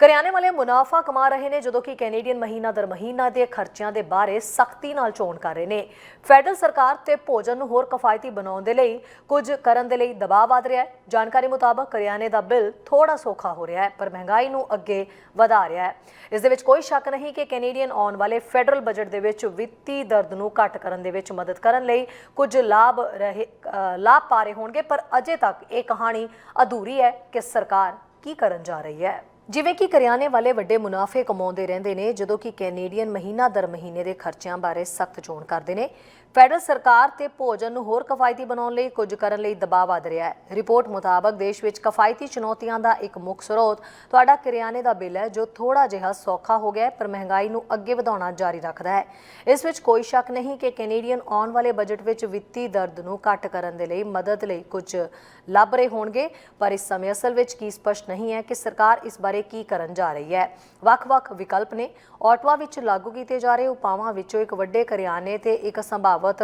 ਕਰਿਆਨੇ ਵਾਲੇ ਮੁਨਾਫਾ ਕਮਾ ਰਹੇ ਨੇ, ਜਦੋਂ ਕਿ ਕੈਨੇਡੀਅਨ ਮਹੀਨਾ ਦਰ ਮਹੀਨਾ ਦੇ ਖਰਚਿਆਂ ਦੇ ਬਾਰੇ ਸਖਤੀ ਨਾਲ ਚੋਣ ਕਰ ਰਹੇ ਨੇ। ਫੈਡਰਲ ਸਰਕਾਰ ਤੇ ਭੋਜਨ ਨੂੰ ਹੋਰ ਕਿਫਾਇਤੀ ਬਣਾਉਣ ਦੇ ਲਈ ਕੁਝ ਕਰਨ ਦੇ ਲਈ ਦਬਾਅ ਵਧ ਰਿਹਾ ਹੈ। ਜਾਣਕਾਰੀ ਮੁਤਾਬਕ ਕਰਿਆਨੇ ਦਾ ਬਿੱਲ ਥੋੜਾ ਸੌਖਾ ਹੋ ਰਿਹਾ ਹੈ, ਪਰ ਮਹਿੰਗਾਈ ਨੂੰ ਅੱਗੇ ਵਧਾ ਰਿਹਾ ਹੈ। ਇਸ ਦੇ ਵਿੱਚ ਕੋਈ ਸ਼ੱਕ ਨਹੀਂ ਕਿ ਕੈਨੇਡੀਅਨ ਆਉਣ ਵਾਲੇ ਫੈਡਰਲ ਬਜਟ ਦੇ ਵਿੱਚ ਵਿੱਤੀ ਦਰਦ ਨੂੰ ਘੱਟ ਕਰਨ ਦੇ ਵਿੱਚ ਮਦਦ ਕਰਨ ਲਈ ਕੁਝ ਲਾਭ ਰਹੇ ਲਾਭ ਪਾ ਰਹੇ ਹੋਣਗੇ, ਪਰ ਅਜੇ ਤੱਕ ਇਹ ਕਹਾਣੀ ਅਧੂਰੀ ਹੈ ਕਿ ਸਰਕਾਰ ਕੀ ਕਰਨ ਜਾ ਰਹੀ ਹੈ। ਜਿਵੇਂ ਕਿ ਕਰਿਆਨੇ ਵਾਲੇ ਵੱਡੇ ਮੁਨਾਫੇ ਕਮਾਉਂਦੇ ਰਹਿੰਦੇ ਨੇ, ਜਦੋਂ ਕਿ ਕੈਨੇਡੀਅਨ ਮਹੀਨਾ ਦਰ ਮਹੀਨੇ ਦੇ ਖਰਚਿਆਂ ਬਾਰੇ ਸਖਤ ਚੋਣ ਕਰਦੇ ਨੇ। ਫੈਡਰਲ ਸਰਕਾਰ ਤੇ ਭੋਜਨ ਨੂੰ ਹੋਰ ਕਿਫਾਇਤੀ ਬਣਾਉਣ ਲਈ ਕੁਝ ਕਰਨ ਲਈ ਦਬਾਅ ਵਧ ਰਿਹਾ ਹੈ। ਰਿਪੋਰਟ ਮੁਤਾਬਕ ਦੇਸ਼ ਵਿੱਚ ਕਿਫਾਇਤੀ ਚੁਣੌਤੀਆਂ ਦਾ ਇੱਕ ਮੁੱਖ ਸਰੋਤ ਤੁਹਾਡਾ ਕਰਿਆਨੇ ਦਾ ਬਿੱਲ ਹੈ, ਜੋ ਥੋੜਾ ਜਿਹਾ ਸੌਖਾ ਹੋ ਗਿਆ ਪਰ ਮਹਿੰਗਾਈ ਨੂੰ ਅੱਗੇ ਵਧਾਉਣਾ ਜਾਰੀ ਰੱਖਦਾ ਹੈ। ਇਸ ਵਿੱਚ ਕੋਈ ਸ਼ੱਕ ਨਹੀਂ ਕਿ ਕੈਨੇਡੀਅਨ ਆਉਣ ਵਾਲੇ ਬਜਟ ਵਿੱਚ ਵਿੱਤੀ ਦਰਦ ਨੂੰ ਘੱਟ ਕਰਨ ਦੇ ਲਈ ਮਦਦ ਲਈ ਕੁਝ ਲੱਭ ਰਹੇ ਹੋਣਗੇ, ਪਰ ਇਸ ਸਮੇਂ ਅਸਲ ਵਿੱਚ ਕੀ ਸਪਸ਼ਟ ਨਹੀਂ ਹੈ ਕਿ ਸਰਕਾਰ ਇਸ ਬਾਰੇ ਕੀ ਕਰਨ ਜਾ ਰਹੀ ਹੈ। ਵੱਖ-ਵੱਖ ਵਿਕਲਪ ਨੇ ਆਟਵਾ ਵਿੱਚ ਲਾਗੂ ਕੀਤੇ ਜਾ ਰਹੇ ਉਪਾਵਾਂ ਵਿੱਚੋਂ ਇੱਕ ਵੱਡੇ ਕਰਿਆਨੇ ਤੇ ਇੱਕ ਸੰਭਾਵਤ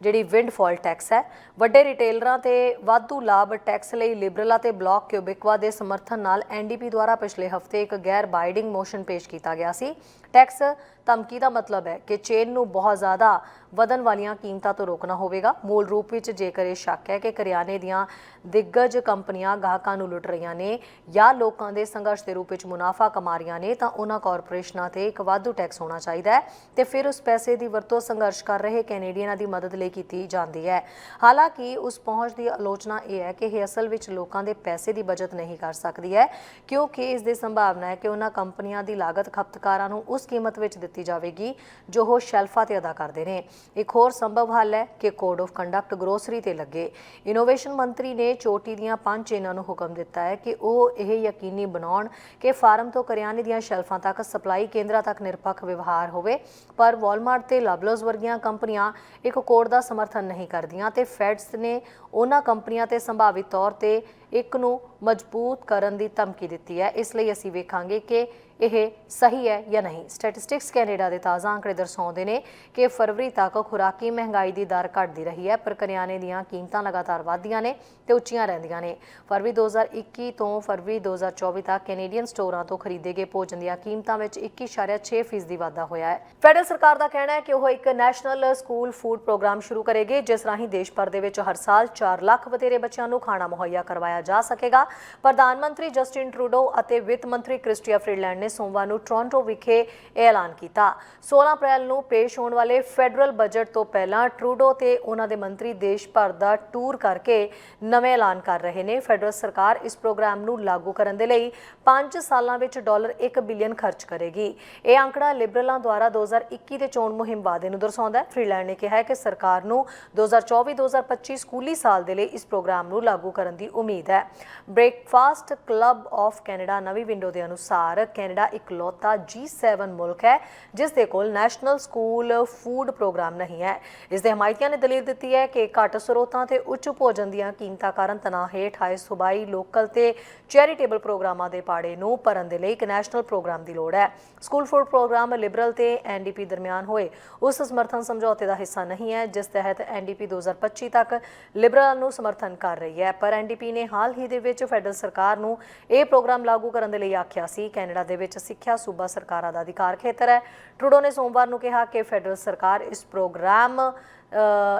ਜਿਹੜੀ ਵਿੰਡਫਾਲ ਟੈਕਸ ਹੈ। ਵੱਡੇ ਰਿਟੇਲਰਾਂ ਤੇ ਵਾਧੂ ਲਾਭ ਟੈਕਸ ਲਈ ਲਿਬਰਲ ਅਤੇ ਬਲਾਕ ਕਿਊਬਿਕਵਾ ਦੇ ਸਮਰਥਨ ਨਾਲ ਐਨਡੀਪੀ ਦੁਆਰਾ ਪਿਛਲੇ ਹਫ਼ਤੇ ਇੱਕ ਗੈਰ ਬਾਈਡਿੰਗ ਮੋਸ਼ਨ ਪੇਸ਼ ਕੀਤਾ ਗਿਆ ਸੀ। ਟੈਕਸ ਧਮਕੀ ਦਾ ਮਤਲਬ ਹੈ ਕਿ ਚੇਨ ਨੂੰ ਬਹੁਤ ਜ਼ਿਆਦਾ ਵਧਣ ਵਾਲੀਆਂ ਕੀਮਤਾਂ ਤੋਂ ਰੋਕਣਾ ਹੋਵੇਗਾ। ਮੂਲ ਰੂਪ ਵਿੱਚ ਜੇਕਰ ਇਹ ਸ਼ੱਕ ਹੈ ਕਿ ਕਰਿਆਨੇ ਦੀਆਂ ਦਿੱਗਜ ਕੰਪਨੀਆਂ ਗਾਹਕਾਂ ਨੂੰ ਲੁੱਟ ਰਹੀਆਂ ਨੇ ਜਾਂ ਲੋਕਾਂ ਦੇ ਸੰਘਰਸ਼ ਦੇ ਰੂਪ ਵਿੱਚ ਮੁਨਾਫਾ ਕਮਾ ਰਹੀਆਂ ਨੇ, ਤਾਂ ਉਹਨਾਂ ਕਾਰਪੋਰੇਸ਼ਨਾਂ ਤੇ ਇੱਕ ਵਾਧੂ ਟੈਕਸ ਹੋਣਾ ਚਾਹੀਦਾ ਹੈ ਤੇ ਫਿਰ ਉਸ ਪੈਸੇ ਦੀ ਵਰਤੋਂ ਸੰਘਰਸ਼ ਕਰ ਰਹੇ ਕੈਨੇਡੀਅਨਾਂ ਦੀ ਮਦਦ ਲਈ ਕੀਤੀ ਜਾਂਦੀ ਹੈ। ਹਾਲਾਂਕਿ ਉਸ ਪਹੁੰਚ ਦੀ ਆਲੋਚਨਾ ਇਹ ਹੈ ਕਿ ਇਹ ਅਸਲ ਵਿੱਚ ਲੋਕਾਂ ਦੇ ਪੈਸੇ ਦੀ ਬਚਤ ਨਹੀਂ ਕਰ ਸਕਦੀ ਹੈ, ਕਿਉਂਕਿ ਇਸ ਦੀ ਸੰਭਾਵਨਾ ਹੈ ਕਿ ਉਹਨਾਂ ਕੰਪਨੀਆਂ ਦੀ ਲਾਗਤ ਖਪਤਕਾਰਾਂ ਨੂੰ ਉਸ ਕੀਮਤ ਵਿੱਚ ਦਿੱਤੀ ਜਾਵੇਗੀ, ਜੋ ਉਹ ਸ਼ੈਲਫਾਂ ਤੇ ਅਦਾ ਕਰਦੇ ਨੇ। ਇੱਕ ਹੋਰ ਸੰਭਵ ਹੱਲ ਹੈ ਕਿ ਕੋਡ ਆਫ ਕੰਡਕਟ ਗਰੋਸਰੀ ਤੇ ਲੱਗੇ। ਇਨੋਵੇਸ਼ਨ ਮੰਤਰੀ ਨੇ ਚੋਟੀ ਦੀਆਂ ਪੰਜ ਚੇਨਾਂ ਨੂੰ ਹੁਕਮ ਦਿੱਤਾ ਹੈ ਕਿ ਉਹ ਇਹ ਯਕੀਨੀ ਬਣਾਉਣ ਕਿ ਫਾਰਮ ਤੋਂ ਕਰਿਆਨੇ ਦੀਆਂ ਸ਼ੈਲਫਾਂ ਤੱਕ ਸਪਲਾਈ ਕੇਂਦਰਾਂ ਤੱਕ ਨਿਰਪੱਖ ਵਿਵਹਾਰ ਹੋਵੇ, ਪਰ ਵਾਲਮਾਰਟ ਤੇ ਲਬਲਸ ਵਰਗੀਆਂ ਕੰਪਨੀਆਂ ਇੱਕ ਕੋਡ ਦਾ ਸਮਰਥਨ ਨਹੀਂ ਕਰਦੀਆਂ ਤੇ ਫੈਡਸ ਨੇ ਉਹਨਾਂ ਕੰਪਨੀਆਂ ਤੇ ਸੰਭਾਵਿਤ ਤੌਰ ਤੇ ਇੱਕ ਨੂੰ ਮਜ਼ਬੂਤ ਕਰਨ ਦੀ ਧਮਕੀ ਦਿੱਤੀ ਹੈ। ਇਸ ਲਈ ਅਸੀਂ ਵੇਖਾਂਗੇ ਕਿ ਇਹ ਸਹੀ ਹੈ ਜਾਂ ਨਹੀਂ? ਸਟੈਟਿਸਟਿਕਸ ਕੈਨੇਡਾ ਦੇ ਤਾਜ਼ਾ ਅੰਕੜੇ ਦਰਸਾਉਂਦੇ ਨੇ ਕਿ ਫਰਵਰੀ ਤੱਕ ਖੁਰਾਕੀ ਮਹਿੰਗਾਈ ਦੀ ਦਰ ਘਟਦੀ ਰਹੀ ਹੈ, ਪਰ ਕਰਿਆਨੇ ਦੀਆਂ ਕੀਮਤਾਂ ਲਗਾਤਾਰ ਵਧਦੀਆਂ ਨੇ ਤੇ ਉੱਚੀਆਂ ਰਹਿੰਦੀਆਂ ਨੇ। ਫਰਵਰੀ 2021 ਤੋਂ ਫਰਵਰੀ 2024 ਤੱਕ ਕੈਨੇਡੀਅਨ ਸਟੋਰਾਂ ਤੋਂ ਖਰੀਦੇ ਗਏ ਭੋਜਨ ਦੀਆਂ ਕੀਮਤਾਂ ਵਿੱਚ 21.6% ਦੀ ਵਾਧਾ ਹੋਇਆ ਹੈ। ਫੈਡਰਲ ਸਰਕਾਰ ਦਾ ਕਹਿਣਾ ਹੈ ਕਿ ਉਹ ਇੱਕ ਨੈਸ਼ਨਲ ਸਕੂਲ ਫੂਡ ਪ੍ਰੋਗਰਾਮ ਸ਼ੁਰੂ ਕਰੇਗੀ, ਜਿਸ ਰਾਹੀਂ ਦੇਸ਼ ਭਰ ਦੇ ਵਿੱਚ ਹਰ ਸਾਲ 4 ਲੱਖ ਵਧੇਰੇ ਬੱਚਿਆਂ ਨੂੰ ਖਾਣਾ ਮੁਹੱਈਆ ਕਰਵਾਇਆ ਜਾ ਸਕੇਗਾ। ਪ੍ਰਧਾਨ ਮੰਤਰੀ ਜਸਟਿਨ ਟਰੂਡੋ ਅਤੇ ਵਿੱਤ ਮੰਤਰੀ ਕ੍ਰਿਸਟੀਆ ਫਰੀਡਲੈਂਡ ਨੇ ਸੋਮਵਾਰ ਨੂੰ ਟੋਰਾਂਟੋ ਵਿਖੇ ਇਹ ਐਲਾਨ ਕੀਤਾ। 16 ਅਪ੍ਰੈਲ ਨੂੰ ਪੇਸ਼ ਹੋਣ ਵਾਲੇ ਫੈਡਰਲ ਬਜਟ ਤੋਂ ਪਹਿਲਾਂ ਟਰੂਡੋ ਤੇ ਉਹਨਾਂ ਦੇ ਮੰਤਰੀ ਦੇਸ਼ ਭਰ ਦਾ ਟੂਰ ਕਰਕੇ ਨਵੇਂ ਐਲਾਨ ਕਰ ਰਹੇ ਨੇ। ਫੈਡਰਲ ਸਰਕਾਰ ਇਸ ਪ੍ਰੋਗਰਾਮ ਨੂੰ ਲਾਗੂ ਕਰਨ ਦੇ ਲਈ 5 ਸਾਲਾਂ ਵਿੱਚ ਡਾਲਰ 1 ਬਿਲੀਅਨ ਖਰਚ ਕਰੇਗੀ। ਇਹ ਅੰਕੜਾ ਲਿਬਰਲਾਂ ਦੁਆਰਾ 2021 ਦੇ ਚੋਣ ਮੁਹਿੰਮ ਵਾਅਦੇ ਨੂੰ ਦਰਸਾਉਂਦਾ ਹੈ। ਫਰੀਲੈਂਡ ਨੇ ਕਿਹਾ ਹੈ ਕਿ ਸਰਕਾਰ ਨੂੰ 2024-2025 ਸਕੂਲੀ ਸਾਲ ਦੇ ਲਈ ਇਸ ਪ੍ਰੋਗਰਾਮ ਨੂੰ ਲਾਗੂ ਕਰਨ ਦੀ ਉਮੀਦ ਹੈ। ਬ੍ਰੇਕਫਾਸਟ ਕਲੱਬ ਆਫ ਕੈਨੇਡਾ ਨਵੀਂ ਵਿੰਡੋ ਦੇ ਅਨੁਸਾਰ ਕੈਨੇਡਾ ਇਕਲੌਤਾ G7 ਮੁਲਕ ਹੈ, ਜਿਸ ਦੇ ਕੋਲ ਨੈਸ਼ਨਲ ਸਕੂਲ ਫੂਡ ਪ੍ਰੋਗਰਾਮ ਨਹੀਂ ਹੈ। ਇਸ ਦੇ ਹਮਾਇਤੀਆਂ ਨੇ ਦਲੀਲ ਦਿੱਤੀ ਹੈ ਕਿ ਘੱਟ ਸਰੋਤਾਂ ਤੇ ਉੱਚ ਭੋਜਨ ਦੀਆਂ ਕੀਮਤਾਂ ਕਾਰਨ ਤਣਾਅ ਹੇਠ ਆਏ ਸੂਬਾਈ ਲੋਕਲ ਤੇ ਚੈਰੀਟੇਬਲ ਪ੍ਰੋਗਰਾਮਾਂ ਦੇ ਪਾੜੇ ਨੂੰ ਭਰਨ ਦੇ ਲਈ ਇੱਕ ਨੈਸ਼ਨਲ ਪ੍ਰੋਗਰਾਮ ਦੀ ਲੋੜ ਹੈ। ਸਕੂਲ ਫੂਡ ਪ੍ਰੋਗਰਾਮ ਲਿਬਰਲ ਤੇ ਐਨਡੀਪੀ ਦਰਮਿਆਨ ਹੋਏ। ਉਸ ਸਮਰਥਨ ਸਮਝੌਤੇ ਦਾ ਹਿੱਸਾ ਨਹੀਂ ਹੈ, ਜਿਸ ਤਹਿਤ ਐਨਡੀਪੀ 2025 ਤੱਕ ਲਿਬਰਲ ਨੂੰ ਸਮਰਥਨ ਕਰ ਰਹੀ ਹੈ। ਪਰ ਐਨਡੀਪੀ ਨੇ ਹਾਲ ਹੀ ਦੇ ਵਿੱਚ ਫੈਡਰਲ ਸਰਕਾਰ ਨੂੰ ਇਹ ਪ੍ਰੋਗਰਾਮ ਲਾਗੂ ਕਰਨ ਦੇ ਲਈ ਆਖਿਆ ਸੀ। ਕੈਨੇਡਾ ਦੇ ਵਿੱਚ ਸਿੱਖਿਆ ਸੂਬਾ ਸਰਕਾਰਾਂ ਦਾ ਅਧਿਕਾਰ ਖੇਤਰ ਹੈ। ਟਰੂਡੋ ਨੇ ਸੋਮਵਾਰ ਨੂੰ ਕਿਹਾ ਕਿ ਫੈਡਰਲ ਸਰਕਾਰ ਇਸ ਪ੍ਰੋਗਰਾਮ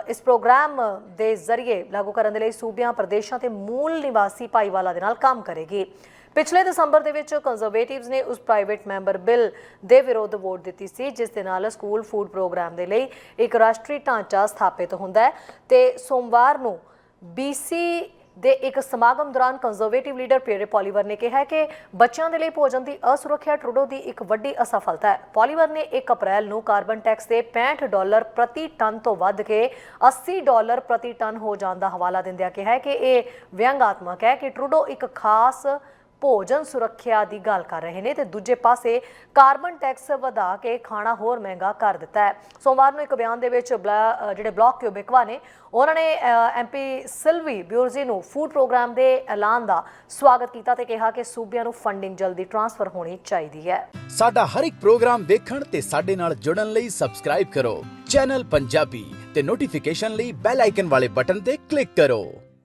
ਇਸ ਪ੍ਰੋਗਰਾਮ ਦੇ ਜ਼ਰੀਏ ਲਾਗੂ ਕਰਨ ਦੇ ਲਈ ਸੂਬਿਆਂ, ਪ੍ਰਦੇਸ਼ਾਂ ਤੇ ਮੂਲ ਨਿਵਾਸੀ ਭਾਈਵਾਲਾ ਦੇ ਨਾਲ ਕੰਮ ਕਰੇਗੀ। ਪਿਛਲੇ ਦਸੰਬਰ ਦੇ ਵਿੱਚ ਕੰਜ਼ਰਵੇਟਿਵਸ ਨੇ ਉਸ ਪ੍ਰਾਈਵੇਟ ਮੈਂਬਰ ਬਿੱਲ ਦੇ ਵਿਰੋਧ ਵੋਟ ਦਿੱਤੀ ਸੀ, ਜਿਸ ਦੇ ਨਾਲ ਸਕੂਲ ਫੂਡ ਪ੍ਰੋਗਰਾਮ ਦੇ ਲਈ ਇੱਕ ਰਾਸ਼ਟਰੀ ਢਾਂਚਾ ਸਥਾਪਿਤ ਹੁੰਦਾ ਹੈ। ਤੇ ਸੋਮਵਾਰ ਨੂੰ BC ਦੇ ਇੱਕ ਸਮਾਗਮ ਦੌਰਾਨ ਕੰਜ਼ਰਵੇਟਿਵ ਲੀਡਰ ਪੀਅਰ ਪੋਲੀਵਰ ਨੇ ਕਿਹਾ ਕਿ ਬੱਚਿਆਂ ਦੇ ਲਈ ਭੋਜਨ ਦੀ ਅਸੁਰੱਖਿਆ ਟਰੂਡੋ ਦੀ ਇੱਕ ਵੱਡੀ ਅਸਫਲਤਾ ਹੈ। ਪੋਲੀਵਰ ਨੇ 1 ਅਪ੍ਰੈਲ ਨੂੰ ਕਾਰਬਨ ਟੈਕਸ ਦੇ 65 ਡਾਲਰ ਪ੍ਰਤੀ ਟਨ ਤੋਂ ਵੱਧ ਕੇ 80 ਡਾਲਰ ਪ੍ਰਤੀ ਟਨ ਹੋ ਜਾਣ ਦਾ ਹਵਾਲਾ ਦਿੰਦਿਆਂ ਕਿਹਾ ਕਿ ਇਹ ਵਿਅੰਗਾਤਮਕ ਹੈ ਕਿ ਟਰੂਡੋ ਇੱਕ ਖਾਸ ਭੋਜਨ ਸੁਰੱਖਿਆ ਦੀ ਗੱਲ ਕਰ ਰਹੇ ਨੇ ਤੇ ਦੂਜੇ ਪਾਸੇ ਕਾਰਬਨ ਟੈਕਸ ਵਧਾ ਕੇ ਖਾਣਾ ਹੋਰ ਮਹਿੰਗਾ ਕਰ ਦਿੱਤਾ ਹੈ। ਸੋਮਵਾਰ ਨੂੰ ਇੱਕ ਬਿਆਨ ਦੇ ਵਿੱਚ ਜਿਹੜੇ ਬਲਾਕ ਕਿਊਬਿਕਵਾ ਨੇ, ਉਹਨਾਂ ਨੇ ਐਮਪੀ ਸਿਲਵੀ ਬਿਊਰਜੀ ਨੂੰ ਫੂਡ ਪ੍ਰੋਗਰਾਮ ਦੇ ਐਲਾਨ ਦਾ ਸਵਾਗਤ ਕੀਤਾ ਤੇ ਕਿਹਾ ਕਿ ਸੂਬਿਆਂ ਨੂੰ ਫੰਡਿੰਗ ਜਲਦੀ ਟ੍ਰਾਂਸਫਰ ਹੋਣੀ ਚਾਹੀਦੀ ਹੈ। ਸਾਡਾ ਹਰ ਇੱਕ ਪ੍ਰੋਗਰਾਮ ਦੇਖਣ ਤੇ ਸਾਡੇ ਨਾਲ ਜੁੜਨ ਲਈ ਸਬਸਕ੍ਰਾਈਬ ਕਰੋ। ਚੈਨਲ ਪੰਜਾਬੀ ਤੇ ਨੋਟੀਫਿਕੇਸ਼ਨ ਲਈ ਬੈਲ ਆਈਕਨ ਵਾਲੇ ਬਟਨ ਤੇ ਕਲਿੱਕ ਕਰੋ।